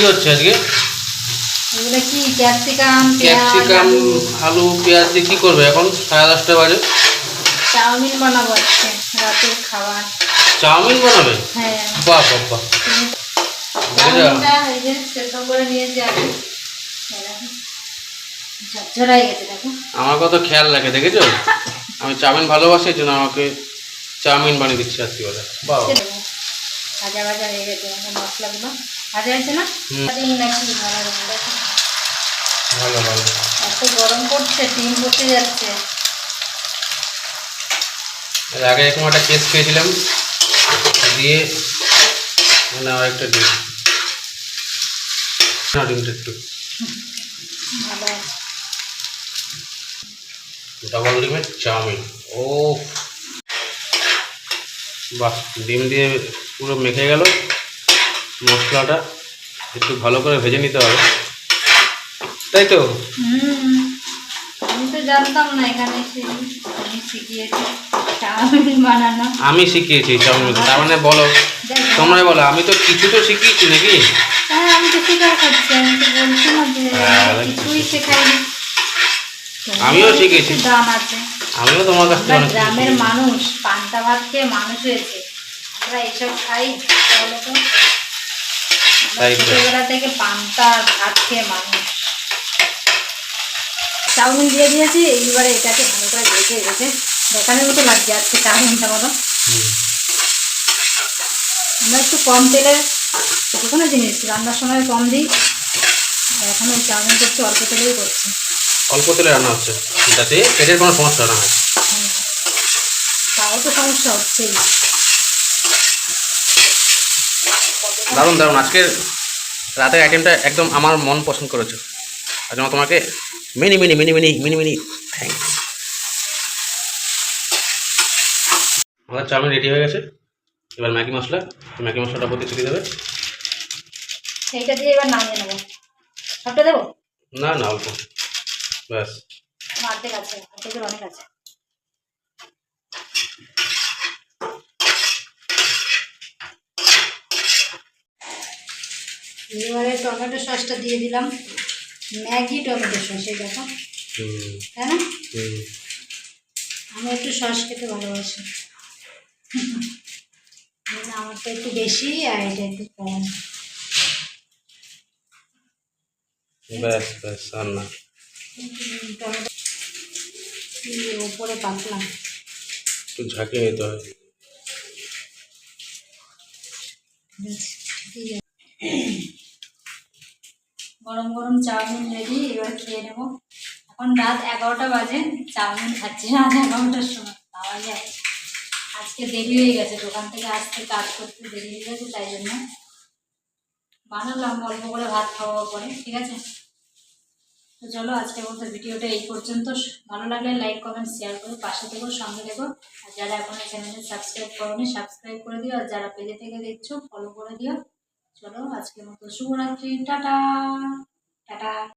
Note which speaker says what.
Speaker 1: কি হচ্ছে আজকে?
Speaker 2: এগুলো কি ক্যাপসিকাম
Speaker 1: ক্যাপসিকাম আলু পেঁয়াজ দিয়ে কি করবে এখন? সাড়ে দশটা বাজে।
Speaker 2: চাউমিন বানাবো আজকে রাতের খাবার।
Speaker 1: চাউমিন বানাবে?
Speaker 2: হ্যাঁ।
Speaker 1: বাহ বাহ বাহ।
Speaker 2: চাউমিনটা এই যে সেদ্ধ করে নিয়েছি আগে ঝরঝরাই গেছে দেখো।
Speaker 1: আমার কত খেয়াল রাখে দেখেছ? আমি চাউমিন ভালোবাসি এই জন্য আমাকে চাউমিন বানিয়ে দিচ্ছে রাত্রিবেলা।
Speaker 2: ভাজা ভাজা হয়ে গেছে মশলাগুলো। ভাজা হয়েছে না। ডিম নাকি ভালো
Speaker 1: ভালো ভালো।
Speaker 2: এত গরম পড়ছে ডিম পড়তে যাচ্ছে।
Speaker 1: এর আগে এরকম একটা কেস খেয়েছিলাম দিয়ে মানে আর একটা ডিম। না ডিমটা একটু।
Speaker 2: ভালো।
Speaker 1: ডাবল ডিমের চাউমিন। ও বাহ ডিম দিয়ে পুরো মেখে গেল। মশলাটা একটু ভালো করে ভেজে নিতে হবে। তাই তো?
Speaker 2: আমি শিখিয়েছি চাউমিন
Speaker 1: তার মানে বলো তোমরা বলো আমি তো কিছু তো শিখিয়েছি নাকি? আমিও শিখেছি। আমিও তোমার কাছ থেকে
Speaker 2: গ্রামের মানুষ পান্তা ভাত খেয়ে মানুষ হয়েছে। আমরা এসব খাই বলো তো আমরা
Speaker 1: তাই তো।
Speaker 2: ছোটবেলা থেকে পান্তা ভাত খেয়ে মানুষ। চাউমিন দিয়ে দিয়েছি এইবারে এটাকে ভালো করে ভেজে ভেজে দোকানের মতো লাগছে আজকে চাউমিনটা বলো আমরা একটু কম তেলে যে কোনো জিনিস রান্নার সময় কম দিই। এখন ওই চাউমিন করছি অল্প তেলেই করছি।
Speaker 1: অল্প তেলে রান্না হচ্ছে। যাতে পেটের কোনো সমস্যা না। হয়
Speaker 2: তাও তো সমস্যা হচ্ছেই।
Speaker 1: দারুণ দারুণ। আজকের রাতের আইটেমটা একদম আমার মন পছন্দ করেছে। আর জন্য তোমাকে mini mini mini mini mini mini thanks আমাদের চাউমিন রেডি হয়ে গেছে। এবার ম্যাগি মশলা। ম্যাগি মশলাটা প্রতি ছিটিয়ে দেবে।
Speaker 2: দিয়ে এবার নামিয়ে নেব। সবটা দেবো?
Speaker 1: না না অল্প। ব্যাস।
Speaker 2: অর্ধেক আছে অর্ধেকের অনেক আছে। এবারে টমেটো সসটা দিয়ে দিলাম। ম্যাগি টমেটো সস এই দেখো। তাই না? আমি একটু সস খেতে ভালোবাসি। আমারটা একটু বেশি আর এটা একটু কম।
Speaker 1: ব্যাস ব্যাস
Speaker 2: পাতলাম
Speaker 1: একটু ঝাঁকিয়ে নিতে হবে
Speaker 2: ঠিক আছে। গরম গরম চাউমিন রেডি এবার খেয়ে নেব। এখন রাত এগারোটা বাজে, চাউমিন খাচ্ছি। রাত এগারোটার সময়, পাওয়া যায়। আজকে দেরি হয়ে গেছে, দোকান থেকে আসতে কাজ করতে দেরি হয়ে গেছে, তাই জন্য। বানালাম, অল্প করে ভাত খাওয়া পরে, ঠিক আছে? তো চলো, আজকের মতো ভিডিওটা এই পর্যন্ত। ভালো লাগলে লাইক, কমেন্ট শেয়ার করো পাশে থেকো, সঙ্গে থেকো। আর যারা এখন এই চ্যানেলটা সাবস্ক্রাইব করোনি সাবস্ক্রাইব করে দিও। আর যারা পেজে থেকে দেখছ ফলো করে দিও। চলো আজকের মতো শুভরাত্রি টাটা। টাটা।